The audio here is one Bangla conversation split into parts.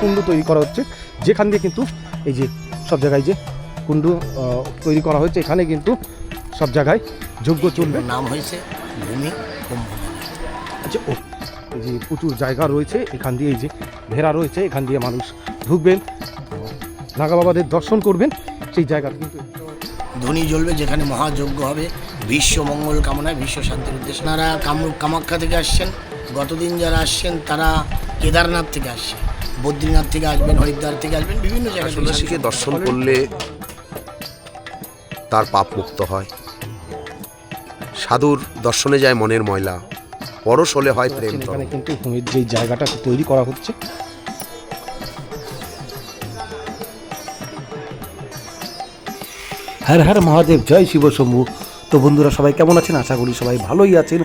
কুণ্ডু তৈরি করা হচ্ছে। যেখান দিয়ে কিন্তু এই যে সব জায়গায় যে কুণ্ডু তৈরি করা হয়েছে এখানে কিন্তু সব জায়গায় যজ্ঞ চলবে। নাম হয়েছে ভূমি আচ্ছা ও এই যে প্রচুর জায়গা রয়েছে এখান দিয়ে এই যে ভেড়া রয়েছে এখান দিয়ে মানুষ ঢুকবেন নাগা বাবাদের দর্শন করবেন সেই জায়গা কিন্তু ধনী জ্বলবে যেখানে মহাযজ্ঞ হবে। বিশ্ব মঙ্গল কামনায় বিশ্ব শান্তির উদ্দেশ্যে। কামরূপ কামাখ্যা থেকে আসছেন। গতদিন যারা আসছেন তারা কেদারনাথ থেকে আসছেন। বদ্রীনাথ থেকে আসবেন হরিদ্বার থেকে আসবেন বিভিন্ন জায়গা থেকে সন্ন্যাসীকে দর্শন করলে তার পাপ মুক্ত হয়। সাধুর দর্শনে যায় মনের ময়লা পরশ হলে হয় প্রেম এখানে কিন্তু ভূমির যে জায়গাটা তৈরি করা হচ্ছে। হ্যার হ্যার মহাদেব জয় শিব শম্ভু। তো বন্ধুরা সবাই কেমন আছেন? আশা করি সবাই ভালোই আছেন।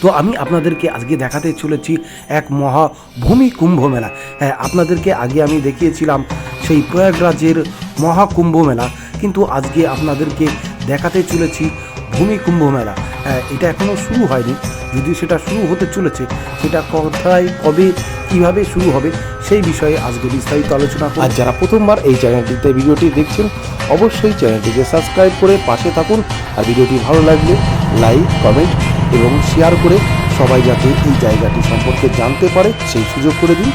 তো আমি আপনাদেরকে আজকে দেখাতে চলেছি এক মহা ভূমি কুম্ভ মেলা। হ্যাঁ আপনাদেরকে আগে আমি দেখিয়েছিলাম সেই প্রয়াগরাজের মহাকুম্ভ মেলা। কিন্তু আজকে আপনাদেরকে দেখাতে চলেছি ভূমি কুম্ভ মেলা। হ্যাঁ এটা এখনও শুরু হয়নি। যদি সেটা শুরু হতে চলেছে সেটা কোথায় কবে কীভাবে শুরু হবে সেই বিষয়ে আজকে বিস্তারিত আলোচনা করব। আর যারা প্রথমবার এই চ্যানেলটিতে ভিডিওটি দেখছেন অবশ্যই চ্যানেলটিকে সাবস্ক্রাইব করে পাশে থাকুন। আর ভিডিওটি ভালো লাগলে লাইক কমেন্ট এবং শেয়ার করে সবাই যাতে এই জায়গাটি সম্পর্কে জানতে পারে সেই সুযোগ করে দিন।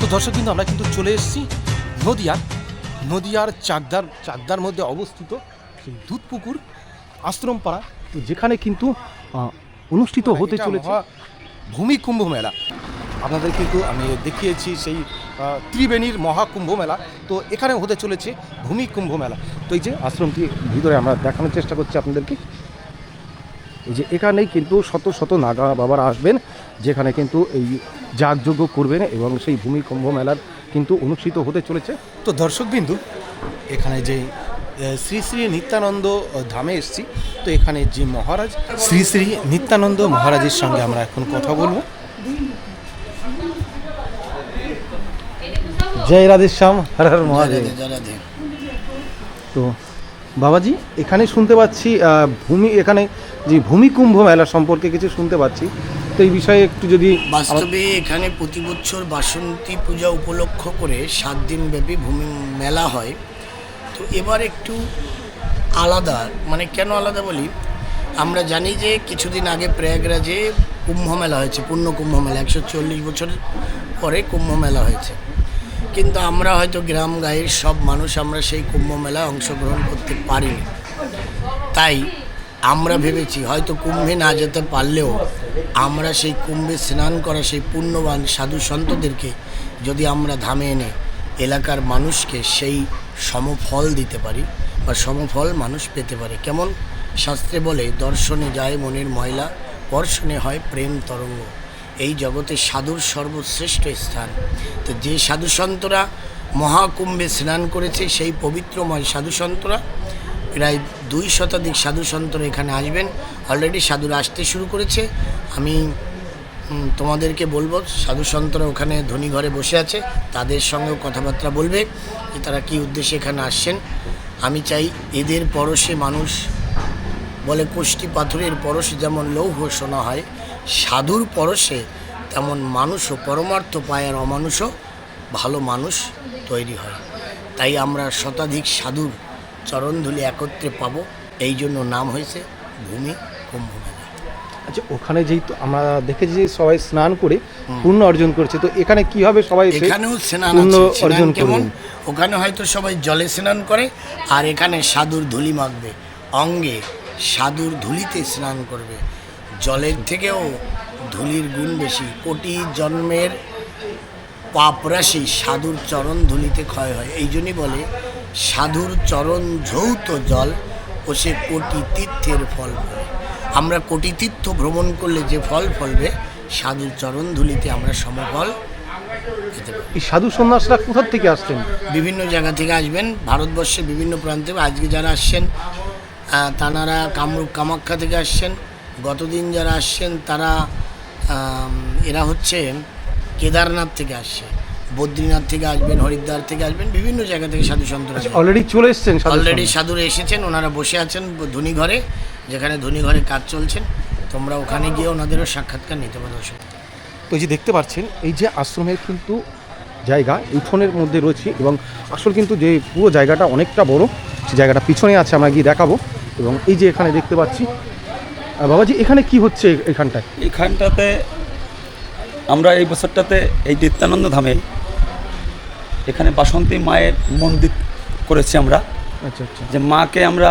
তো দর্শক কিন্তু আমরা কিন্তু চলে এসেছি নদিয়ার নদিয়ার চাকদার চাকদার মধ্যে অবস্থিত সেই দুধপুকুর আশ্রমপাড়া। তো যেখানে কিন্তু অনুষ্ঠিত হতে চলেছে। ভূমি কুম্ভ মেলা। আপনাদের কিন্তু আমি দেখিয়েছি সেই ত্রিবেণীর মহাকুম্ভ মেলা। তো এখানে হতে চলেছে ভূমি কুম্ভ মেলা। তো এই যে আশ্রমটি ভিতরে আমরা দেখানোর চেষ্টা করছি আপনাদেরকে। এই যে এখানেই কিন্তু শত শত নাগা বাবারা আসবেন যেখানে কিন্তু এই যাগযজ্ঞ করবেন এবং সেই ভূমি কুম্ভ মেলার কিন্তু অনুষ্ঠিত হতে চলেছে। তো দর্শকবিন্দু এখানে যে শ্রী শ্রী নিত্যানন্দ ধামে এসছি তো এখানে যে মহারাজ শ্রী শ্রী নিত্যানন্দ মহারাজের সঙ্গে আমরা এখন কথা বলব। জয় রাধেশ্যাম হর হর মহাদেব। তো বাবাজি, এখানে শুনতে পাচ্ছি ভূমি, এখানে যে ভূমিকুম্ভ মেলা সম্পর্কে কিছু শুনতে পাচ্ছি। তো এই বিষয়ে একটু যদি বাস্তবে এখানে প্রতি বছর বাসন্তী পূজা উপলক্ষ করে সাত দিন ব্যাপী ভূমি মেলা হয়। তো এবার একটু আলাদা মানে কেন আলাদা বলি? আমরা জানি যে কিছুদিন আগে প্রয়াগরাজে কুম্ভ মেলা হয়েছে, পূর্ণ কুম্ভ মেলা, একশো চল্লিশ বছর পরে কুম্ভ মেলা হয়েছে। কিন্তু আমরা হয়তো গ্রাম গায়ের সব মানুষ আমরা সেই কুম্ভ মেলায় অংশগ্রহণ করতে পারিনি। তাই আমরা ভেবেছি হয়তো কুম্ভে না যেতে পারলেও আমরা সেই কুম্ভে স্নান করা সেই পুণ্যবান সাধু সন্তদেরকে যদি আমরা ধামে এনে এলাকার মানুষকে সেই সমফল দিতে পারি বা সমফল মানুষ পেতে পারে। কেমন? শাস্ত্রে বলে, দর্শনে যায় মনের ময়লা পর্শনে হয় প্রেম তরঙ্গ। এই জগতে সাধুর সর্বশ্রেষ্ঠ স্থান। তো যে সাধু সন্তরা মহাকুম্ভে স্নান করেছে, সেই পবিত্রময় সাধু সন্তরা প্রায় দুই শতাধিক সাধু সন্তরা এখানে আসবেন। অলরেডি সাধুরা আসতে শুরু করেছে। আমি তোমাদেরকে বলব সাধু সন্তরা ওখানে ধনী ঘরে বসে আছে, তাদের সঙ্গেও কথাবার্তা বলবে যে তারা কী উদ্দেশ্যে এখানে আসছেন। আমি চাই এদের পরশে মানুষ বলে কোষ্টি পাথরের পরশে যেমন লৌহ শোনা হয় সাধুর পরশে তেমন মানুষও পরমার্থ পায় আর অমানুষও ভালো মানুষ তৈরি হয়। তাই আমরা শতাধিক সাধুর চরণধুলি একত্রে পাবো। এই জন্য নাম হয়েছে ভূমি কুম্ভ মেলা আচ্ছা ওখানে যেই তো আমরা দেখেছি যে সবাই স্নান করে পুণ্য অর্জন করছে তো এখানে কীভাবে সবাই এখানেও স্নান অর্জন কেমন? ওখানে হয়তো সবাই জলে স্নান করে আর এখানে সাধুর ধুলি মাখবে। অঙ্গে সাধুর ধুলিতে স্নান করবে। জলের থেকেও ধুলির গুণ বেশি। কোটি জন্মের পাপরাশি সাধুর চরণ ধুলিতে ক্ষয় হয়। এই জন্যই বলে সাধুর চরণ যৌত জল ও সে কোটি তীর্থের ফল ফলে আমরা কোটি তীর্থ ভ্রমণ করলে যে ফল ফলবে সাধুর চরণ ধুলিতে আমরা সমফল এই সাধু সন্ন্যাসরা কোথার থেকে আসছেন? বিভিন্ন জায়গা থেকে আসবেন। ভারতবর্ষের বিভিন্ন প্রান্তে। আজকে যারা আসছেন তানারা কামরূপ কামাখ্যা থেকে আসছেন। গতদিন যারা আসছেন তারা এরা হচ্ছে কেদারনাথ থেকে আসছে বদ্রীনাথ থেকে আসবেন হরিদ্বার থেকে আসবেন বিভিন্ন জায়গা থেকে সাধু সন্তরা আসবেন। অলরেডি চলে এসছেন অলরেডি। সাধুরা এসেছেন ওনারা বসে আছেন ধনী ঘরে যেখানে ধনী ঘরে কাজ চলছেন তোমরা ওখানে গিয়ে ওনাদেরও সাক্ষাৎকার নিতে পারো তো এই যে দেখতে পাচ্ছেন এই যে আশ্রমের কিন্তু জায়গা উঠোনের মধ্যে রয়েছে এবং আসল কিন্তু যে পুরো জায়গাটা অনেকটা বড় সেই জায়গাটা পিছনে আছে আমরা গিয়ে দেখাবো। এবং এই যে এখানে দেখতে পাচ্ছি বাবাজি এখানে কি হচ্ছে এখানটায়? এখানটাতে আমরা এই বছরটাতে এই নিত্যানন্দ ধামে এখানে বাসন্তী মায়ের মন্দির করেছি আমরা। আচ্ছা আচ্ছা। যে মাকে আমরা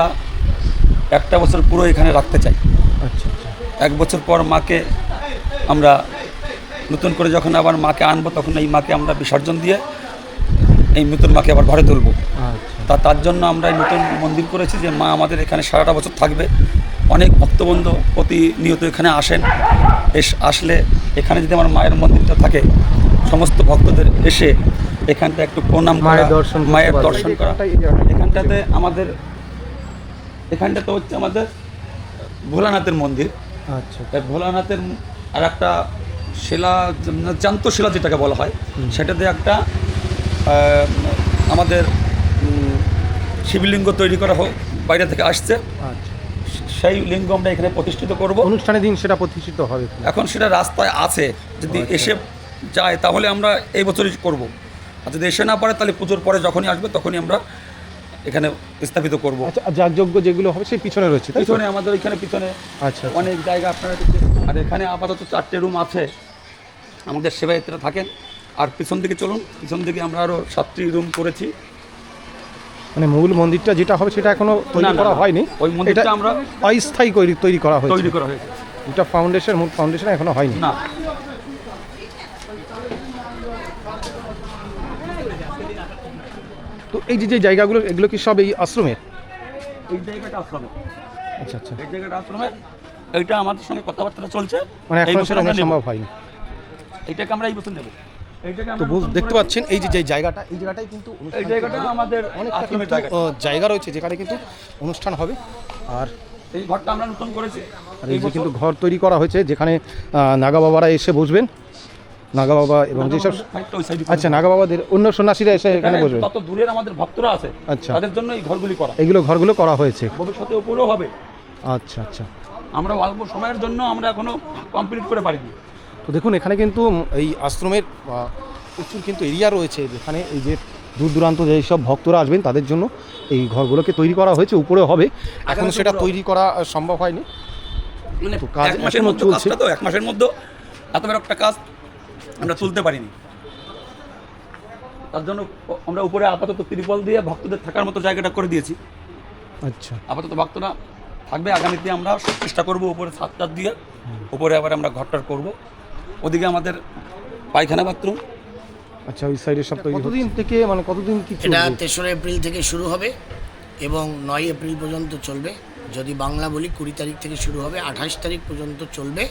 একটা বছর পুরো এখানে রাখতে চাই। আচ্ছা আচ্ছা। এক বছর পর মাকে আমরা নতুন করে যখন আবার মাকে আনব তখন এই মাকে আমরা বিসর্জন দিয়ে এই নতুন মাকে আবার ঘরে তুলবো। আচ্ছা। তা তার জন্য আমরা এই নতুন মন্দির করেছি যে মা আমাদের এখানে সারাটা বছর থাকবে। অনেক ভক্তবন্ধু প্রতিনিয়ত এখানে আসেন। এস আসলে এখানে যদি আমার মায়ের মন্দিরটা থাকে সমস্ত ভক্তদের এসে এখানটা একটু প্রণাম মায়ের দর্শন মায়ের দর্শন করা। এখানটাতে আমাদের এখানটাতে হচ্ছে আমাদের ভোলানাথের মন্দির। আচ্ছা। ভোলানাথের আর একটা শিলা জান্ত শিলা যেটাকে বলা হয় সেটাতে একটা আমাদের শিবলিঙ্গ তৈরি করা হোক বাইরে থেকে আসছে। আচ্ছা। সেই লিঙ্গ আমরা এখানে প্রতিষ্ঠিত করব। অনুষ্ঠানের দিন সেটা প্রতিষ্ঠিত হবে। এখন সেটা রাস্তায় আছে। যদি এসে যায় তাহলে আমরা এই বছরই করব। আর যদি এসে না পারে তাহলে পুজোর পরে যখনই আসবে তখনই আমরা এখানে স্থাপিত করব। আচ্ছা যাগযজ্ঞ যেগুলো হবে সেই পিছনে রয়েছে? পিছনে আমাদের এখানে পিছনে আচ্ছা অনেক জায়গা আপনারা আর এখানে আপাতত চারটে রুম আছে। আমাদের সেবায়িতরা থাকেন। আর পিছন দিকে চলুন। পিছন দিকে আমরা আরও সাতটি রুম করেছি। মানে মূল মন্দিরটা যেটা হবে সেটা এখনও তৈরি করা হয়নি। ওই মন্দিরটা আমরা অস্থায়ী তৈরি তৈরি করা হয়েছে। তৈরি করা হয়েছে। এটা ফাউন্ডেশন মূল ফাউন্ডেশন এখনও হয়নি। না। তো এই যে যে জায়গাগুলো এগুলো কি সব এই আশ্রমের এই জায়গাটা আশ্রমে। আচ্ছা আচ্ছা। এই জায়গাটা আশ্রমে। এইটা আমাদের সঙ্গে কথাবার্তা চলছে। মানে এখন সেটা। সম্ভব হয়নি। এটাকে আমরা এই বছর নেব। তো দেখতে পাচ্ছেন এই যে জায়গাটা এই জায়গাটাই কিন্তু এই জায়গাটা আমাদের অনেকটা কিন্তু, জায়গা। রয়েছে যেখানে কিন্তু অনুষ্ঠান হবে। আর এই ঘরটা আমরা নতুন করেছি। আর এই যে কিন্তু ঘর তৈরি করা হয়েছে যেখানে নাগা বাবারা এসে বসবেন। নাগা বাবা এবং যেসব আচ্ছা নাগা বাবাদের অন্য সন্ন্যাসীরা এসে এখানে বসবেন। তত দূরের আমাদের ভক্তরা আছে আচ্ছা। তাদের জন্য এই ঘরগুলি করা। এগুলো ঘরগুলো করা হয়েছে। ভবিষ্যতে উপরেও হবে। আচ্ছা আচ্ছা। আমরা অল্প সময়ের জন্য আমরা এখনও কমপ্লিট করে পারিনি। তো দেখুন এখানে কিন্তু এই আশ্রমের প্রচুর কিন্তু এরিয়া রয়েছে যেখানে এই যে দূর দূরান্ত যেসব ভক্তরা আসবেন তাদের জন্য এই ঘরগুলোকে তৈরি করা হয়েছে উপরে হবে। এখন সেটা তৈরি করা সম্ভব হয়নি। মানে তো কাজ এক মাসের মধ্যে চলছে। তো এক মাসের মধ্যে এত বড় একটা কাজ আমরা তুলতে পারিনি। তার জন্য আমরা উপরে আপাতত ত্রিপল দিয়ে ভক্তদের থাকার মতো জায়গাটা করে দিয়েছি। আচ্ছা। আপাতত ভক্তরা থাকবে আগামীতে আমরা চেষ্টা করব উপরে ছাদটার দিয়ে উপরে আবার আমরা ঘরটার করব। ওদিকে আমাদের পায়খানা বাথরুম। আচ্ছা ওই সাইডে সব তৈরি কতদিন থেকে মানে কতদিন কি এটা? তেসরা এপ্রিল থেকে শুরু হবে এবং নয় এপ্রিল পর্যন্ত চলবে। যদি বাংলা বলি কুড়ি তারিখ থেকে শুরু হবে আঠাশ তারিখ পর্যন্ত চলবে।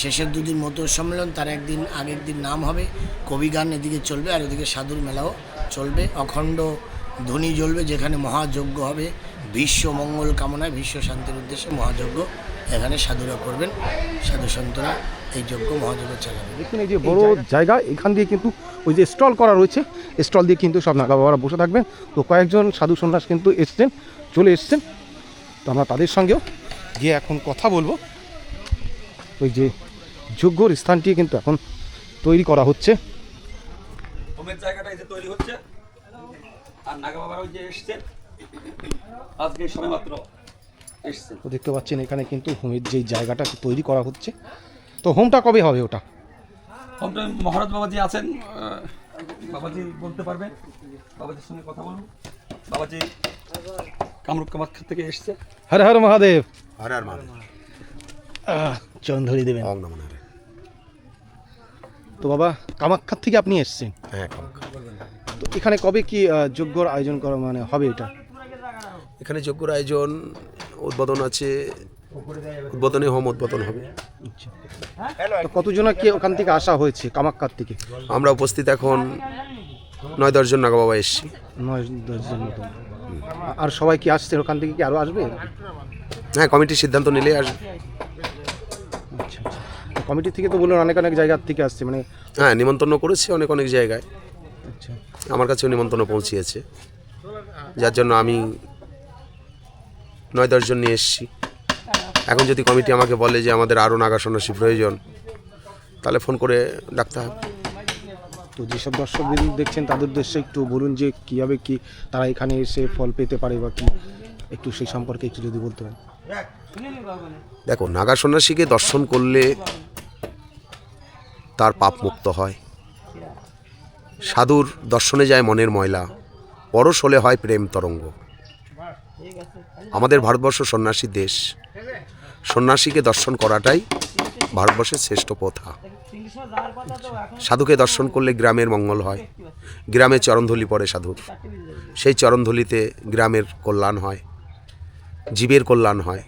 শেষের দুদিন মতো সম্মেলন তার একদিন আগের দিন নাম হবে। কবি গান এদিকে চলবে আর এদিকে সাধুর মেলাও চলবে। অখণ্ড ধ্বনি জ্বলবে যেখানে মহাযজ্ঞ হবে। বিশ্ব মঙ্গল কামনায় বিশ্ব শান্তির উদ্দেশ্যে মহাযজ্ঞ এখানে সাধুরা করবেন। সাধু সন্তরা এই যজ্ঞ মহাযজ্ঞ চালাবে দেখুন এই যে বড় জায়গা। এখান দিয়ে কিন্তু ওই যে স্টল করা রয়েছে স্টল দিয়ে কিন্তু সব নাগা বাবারা বসে থাকবেন। তো কয়েকজন সাধু সন্ন্যাস কিন্তু এসছেন চলে এসছেন। তো আমরা তাদের সঙ্গেও গিয়ে এখন কথা বলব। ওই যে যোগ্যর স্থানটি কিন্তু এখন তৈরি করা হচ্ছে। হোমের জায়গাটা এই যে তৈরি হচ্ছে। আর নাগা বাবার ওই যে এসছে আজকে সময় মাত্র তো দেখতে পাচ্ছেন এখানে কিন্তু হোমের যে জায়গাটা তৈরি করা হচ্ছে। তো হোমটা কবে হবে ওটা? হোমটা মহারাজ বাবাজি আছেন বাবাজি বলতে পারবেন বাবাজির সঙ্গে কথা বলুন। বাবাজি কামরূপ কামাখ্যা থেকে এসছে। হর হর মহাদেব। আর মানে আহ, চরণ ধরে দেবেন। তো বাবা কামাখ্যার থেকে আপনি এসছেন? হ্যাঁ। তো এখানে কবে কি যজ্ঞর আয়োজন করা মানে হবে এটা? এখানে যজ্ঞর আয়োজন উদ্বোধন আছে উদ্বোধনী হোম উদ্বোধন হবে। তো কতজন কি ওখান থেকে আসা হয়েছে কামাখ্যার থেকে? আমরা উপস্থিত এখন নয় দশজন নাগা বাবা এসছি। নয় দশজন মতো। আর সবাই কি আসছে? ওখান থেকে কি আরও আসবে? হ্যাঁ কমিটির সিদ্ধান্ত নিলেই আসবে। আচ্ছা আচ্ছা। কমিটি থেকে তো বললেন অনেক অনেক জায়গার থেকে আসছে মানে হ্যাঁ নিমন্ত্রণ করেছি অনেক অনেক জায়গায়। আচ্ছা। আমার কাছেও নিমন্ত্রণ পৌঁছিয়েছে। যার জন্য আমি নয় দশজন নিয়ে এসেছি। এখন যদি কমিটি আমাকে বলে যে আমাদের আরও নাগা সন্ন্যাসী প্রয়োজন তাহলে ফোন করে ডাকতে হবে। তো যেসব দর্শক দেখছেন তাদের উদ্দেশ্যে একটু বলুন যে কীভাবে কি তারা এখানে এসে ফল পেতে পারে বা কি একটু সেই সম্পর্কে একটু যদি বলতে পারেন। দেখো নাগা সন্ন্যাসীকে দর্শন করলে তার পাপ মুক্ত হয়। সাধুর দর্শনে যায় মনের ময়লা পরশ হলে হয় প্রেম তরঙ্গ। আমাদের ভারতবর্ষ সন্ন্যাসী দেশ। সন্ন্যাসীকে দর্শন করাটাই ভারতবর্ষের শ্রেষ্ঠ প্রথা। সাধুকে দর্শন করলে গ্রামের মঙ্গল হয়। গ্রামে চরণধলি পড়ে সাধুর সেই চরণধলিতে গ্রামের কল্যাণ হয়, জীবের কল্যাণ হয়,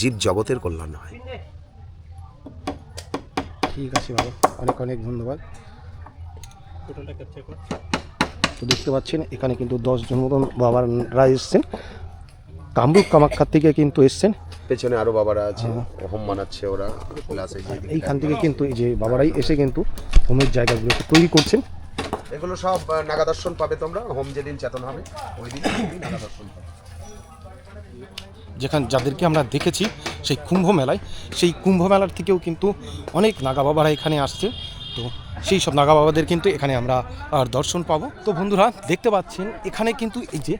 জীব জগতের কল্যাণ হয়। ঠিক আছে বাবা, অনেক অনেক ধন্যবাদ। তো দেখতে পাচ্ছেন, এখানে কিন্তু দশজন মতন বাবারা এসছেন কামরূপ কামাখ্যার থেকে কিন্তু এসছেন। পেছনে আরও বাবারা আছে হোম বানাচ্ছে ওরা ক্লাসে এইখান থেকে কিন্তু এই যে বাবারাই এসে কিন্তু হোমের জায়গাগুলোকে তৈরি করছেন। এগুলো সব আহ, নাগা দর্শন পাবে তোমরা হোম যেদিন চেতন হবে ওই দিন নাগা দর্শন পাবে। যেখানে যাদেরকে আমরা দেখেছি সেই কুম্ভ মেলায় সেই কুম্ভ মেলার থেকেও কিন্তু অনেক নাগা বাবারা এখানে আসছে। তো সেই সব নাগা বাবাদের কিন্তু এখানে আমরা আর দর্শন পাবো। তো বন্ধুরা দেখতে পাচ্ছেন এখানে কিন্তু এই যে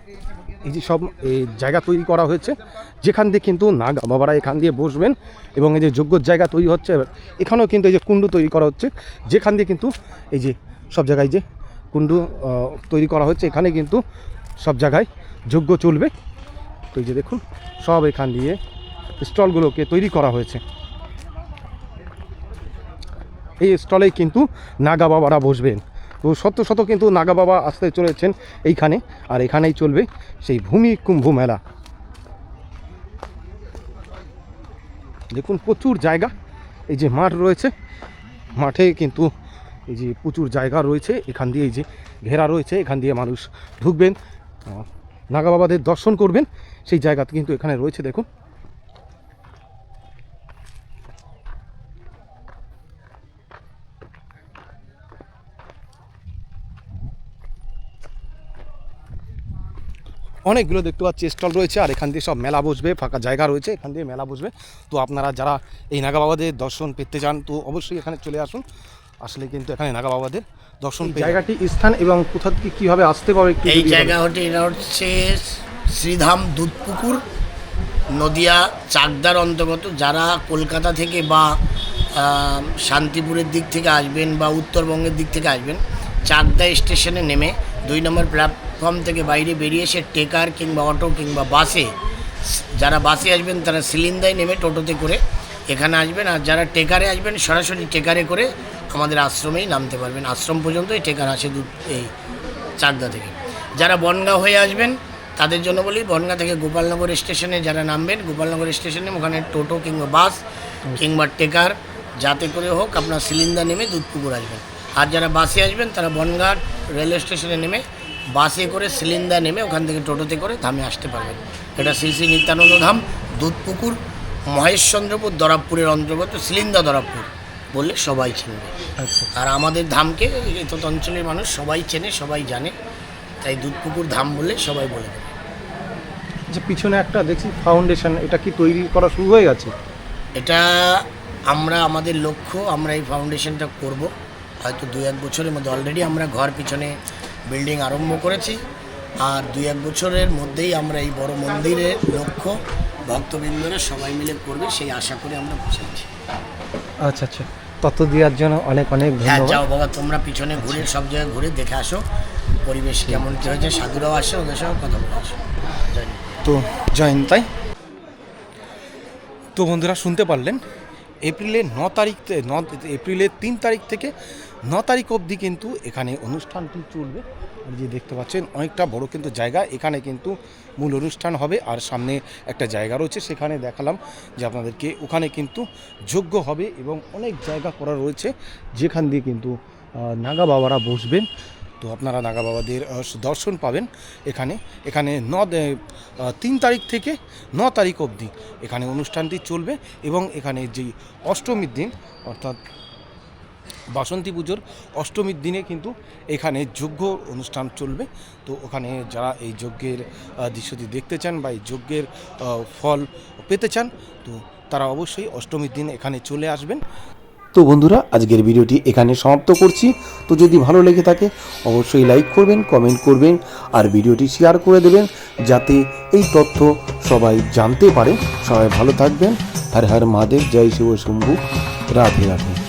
এই যে সব এই জায়গা তৈরি করা হয়েছে। যেখান দিয়ে কিন্তু নাগা বাবারা এখান দিয়ে বসবেন এবং এই যে যোগ্য জায়গা তৈরি হচ্ছে, এখানেও কিন্তু এই যে কুণ্ডু তৈরি করা হচ্ছে। যেখান দিয়ে কিন্তু এই যে সব জায়গায় যে কুণ্ডু তৈরি করা হচ্ছে, এখানে কিন্তু সব জায়গায় যোগ্য চলবে। তো এই যে দেখুন, সব এখান দিয়ে স্টলগুলোকে তৈরি করা হয়েছে। এই স্টলেই কিন্তু নাগা বাবারা বসবেন। তো শত শত কিন্তু নাগা বাবা আসতে চলেছেন এইখানে, আর এখানেই চলবে সেই ভূমি কুম্ভ মেলা। দেখুন, প্রচুর জায়গা, এই যে মাঠ রয়েছে, মাঠে কিন্তু এই যে প্রচুর জায়গা রয়েছে, এখান দিয়ে এই যে ঘেরা রয়েছে, এখান দিয়ে মানুষ ঢুকবেন নাগা বাবাদের দর্শন করবেন, সেই জায়গাতে কিন্তু এখানে রয়েছে, দেখুন। অনেকগুলো দেখতে পাচ্ছি স্টল রয়েছে আর এখান দিয়ে সব মেলা বসবে ফাঁকা জায়গা রয়েছে এখান দিয়ে মেলা বসবে। তো আপনারা যারা এই নাগা বাবাদের দর্শন পেতে চান তো অবশ্যই এখানে চলে আসুন। আসলে কিন্তু এখানে নাগা বাবাদের দর্শন জায়গাটি স্থান এবং কোথা থেকে কীভাবে আসতে পারবে একটু এই। জায়গা হচ্ছে এটা হচ্ছে শ্রীধাম দুধপুকুর নদিয়া চাকদার অন্তর্গত। যারা কলকাতা থেকে বা শান্তিপুরের দিক থেকে আসবেন বা উত্তরবঙ্গের দিক থেকে আসবেন চাকদা স্টেশনে নেমে দুই নম্বর প্ল্যাটফর্ম থেকে বাইরে বেরিয়ে এসে টেকার কিংবা অটো কিংবা বাসে, যারা বাসে আসবেন তারা সিলিন্দায় নেমে টোটোতে করে এখানে আসবেন। আর যারা টেকারে আসবেন, সরাসরি টেকারে করে আমাদের আশ্রমেই নামতে পারবেন। আশ্রম পর্যন্তই টেকার আসে দু এই চাকদা থেকে। যারা বনগাঁ হয়ে আসবেন, তাদের জন্য বলি, বনগাঁ থেকে গোপালনগর স্টেশনে যারা নামবেন, গোপালনগর স্টেশনে ওখানে টোটো কিংবা বাস কিংবা টেকার, যাতে করে হোক আপনার সিলিন্ডার নেমে দুধপুকুর আসবেন। আর যারা বাসে আসবেন তারা বনগাঁ রেলওয়ে স্টেশনে নেমে বাসে করে সিলিন্ডার নেমে ওখান থেকে টোটোতে করে ধামে আসতে পারবেন। এটা শ্রী শ্রী নিত্যানন্দ ধাম দুধপুকুর মহেশচন্দ্রপুর দরাবপুরের অন্তর্গত সিলিন্দা দরাবপুর বললে সবাই চিনবে। আচ্ছা। আর আমাদের ধামকে এই তো অঞ্চলের মানুষ সবাই চেনে সবাই জানে তাই দুধপুকুর ধাম বললে সবাই বলে দেবে। যে পিছনে একটা দেখছি ফাউন্ডেশন এটা কি তৈরি করা শুরু হয়ে গেছে? এটা আমরা আমাদের লক্ষ্য আমরা এই ফাউন্ডেশনটা করব। হয়তো দু এক বছরের মধ্যে অলরেডি আমরা ঘর পিছনে বিল্ডিং আরম্ভ করেছি। আর দুই এক বছরের মধ্যেই আমরা এই বড় মন্দিরের লক্ষ্য ভক্তবৃন্দরা সবাই মিলে করবে সেই আশা করে আমরা বসেছি আচ্ছা আচ্ছা। তত দেওয়ার জন্য অনেক অনেক হ্যাঁ যাও বাবা তোমরা পিছনে ঘুরে সব জায়গায় ঘুরে দেখে আসো। পরিবেশ কেমন কী হয়েছে? সাধুরাও আসে ওদের সঙ্গে কথা বলে আসো। তো জয়েন তাই? তো বন্ধুরা শুনতে পারলেন? এপ্রিলের ন তারিখ ন এপ্রিলের তিন তারিখ থেকে ন তারিখ অবধি কিন্তু এখানে অনুষ্ঠানটি চলবে। আর যে দেখতে পাচ্ছেন, অনেকটা বড় কিন্তু জায়গা। এখানে কিন্তু মূল অনুষ্ঠান হবে আর সামনে একটা জায়গা রয়েছে। সেখানে দেখালাম যে আপনাদেরকে ওখানে কিন্তু যোগ্য হবে এবং অনেক জায়গা করা রয়েছে, যেখান দিয়ে কিন্তু নাগা বাবারা বসবেন। তো আপনারা নাগা বাবাদের দর্শন পাবেন এখানে। এখানে ন তিন তারিখ থেকে ন তারিখ অবধি এখানে অনুষ্ঠানটি চলবে এবং এখানে যেই অষ্টমীর দিন, অর্থাৎ বাসন্তী পুজোর অষ্টমীর দিনে কিন্তু এখানে যজ্ঞ অনুষ্ঠান চলবে। তো ওখানে যারা এই যজ্ঞের দৃশ্যটি দেখতে চান বা এই যজ্ঞের ফল পেতে চান, তো তারা অবশ্যই অষ্টমীর দিন এখানে চলে আসবেন। তো বন্ধুরা, আজকের ভিডিওটি এখানে সমাপ্ত করছি। তো যদি ভালো লেগে থাকে, অবশ্যই লাইক করবেন কমেন্ট করবেন, আর ভিডিওটি শেয়ার করে দেবেন, যাতে এই তথ্য সবাই জানতে পারে। সবাই ভালো থাকবেন। হর হর মহাদেব, জয় শিব শম্ভু। রাধে রাধে।